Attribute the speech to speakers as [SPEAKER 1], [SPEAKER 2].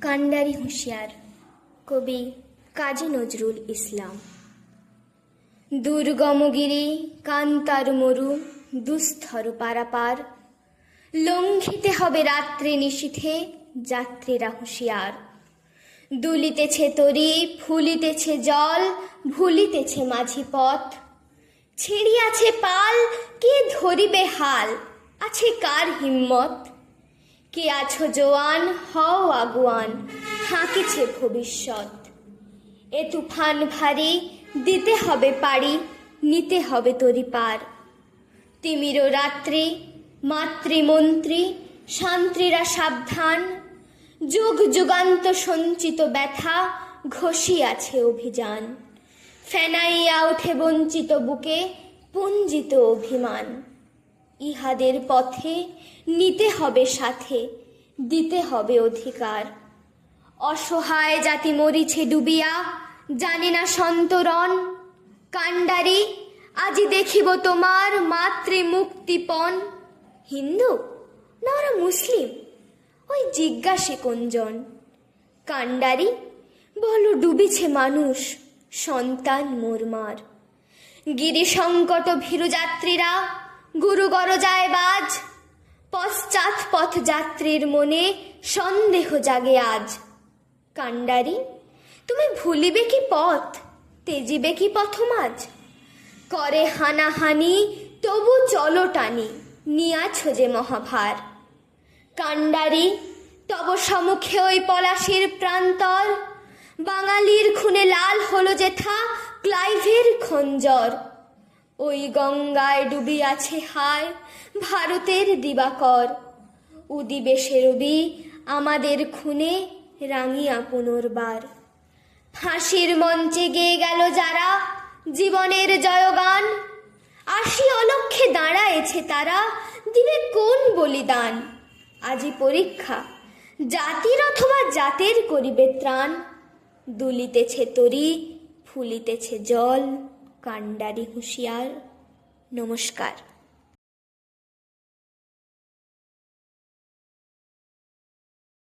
[SPEAKER 1] কান্ডারি হুঁশিয়ার কবি কাজী নজরুল ইসলাম। দুর্গমগিরি, কান্তার মরু, দুস্থর পারাপার। লঙ্ঘিতে হবে রাত্রে নিশীথে যাত্রীরা হুঁশিয়ার। দুলিতেছে তরি, ফুলিতেছে জল, ভুলিতেছে মাঝি পথ। ছিড়িয়াছে পাল, কে ধরিবে হাল? আছে কার হিম্মত? কে আছো জোয়ান? হও আগুয়ান, হাঁকিছে ভবিষ্যৎ। এ তুফান ভারী, দিতে হবে পারি, নিতে হবে তরি পার। তিমির রাত্রি, মাতৃমন্ত্রী, শান্ত্রীরা সাবধান। যুগ যুগান্ত সঞ্চিত ব্যথা, ঘষিয়াছে অভিযান। ফেনাইয়া ওঠে বঞ্চিত বুকে, পুঞ্জিত অভিমান। ইহাদের পথে নিতে হবে সাথে, দিতে হবে অধিকার। অসহায় জাতি মরিছে ডুবিয়া, জানে না সন্তরণ। কাণ্ডারি, আজি দেখিব তোমার মাতৃ মুক্তিপণ হিন্দু, না ওরা মুসলিম? ওই জিজ্ঞাসে কোনজন? কাণ্ডারি, বলো ডুবিছে মানুষ, সন্তান মোরমার। গিরি সংকট ভীরু যাত্রীরা গুরু যায় বাজ। পশ্চাৎ পথ যাত্রীর মনে সন্দেহ জাগে আজ। কাণ্ডারি, তুমি ভুলিবে কি পথ? তেজিবে কি পথমাজ করে হানাহানি, তবু চলো টানি, নিয়াছ যে মহাভার। কাণ্ডারি, তব সম্মুখে ওই পলাশির প্রান্তর। বাঙালির খুনে লাল হলো যেথা ক্লাইভের খঞ্জর। ওই গঙ্গায় ডুবি আছে হায় ভারতের দিবাকর। উদিবে রবি আমাদের খুনে রাঙিয়া পুনর্বার। ফাঁসির মঞ্চে গেয়ে গেল যারা জীবনের জয়গান। আশি অলক্ষে দাঁড়ায়েছে তারা দিবে কোন বলিদান। আজি পরীক্ষা, জাতির অথবা জাতের করিবে ত্রাণ। দুলিতেছে তরি, ফুলিতেছে জল। কাণ্ডারি হুঁশিয়ার নমস্কার।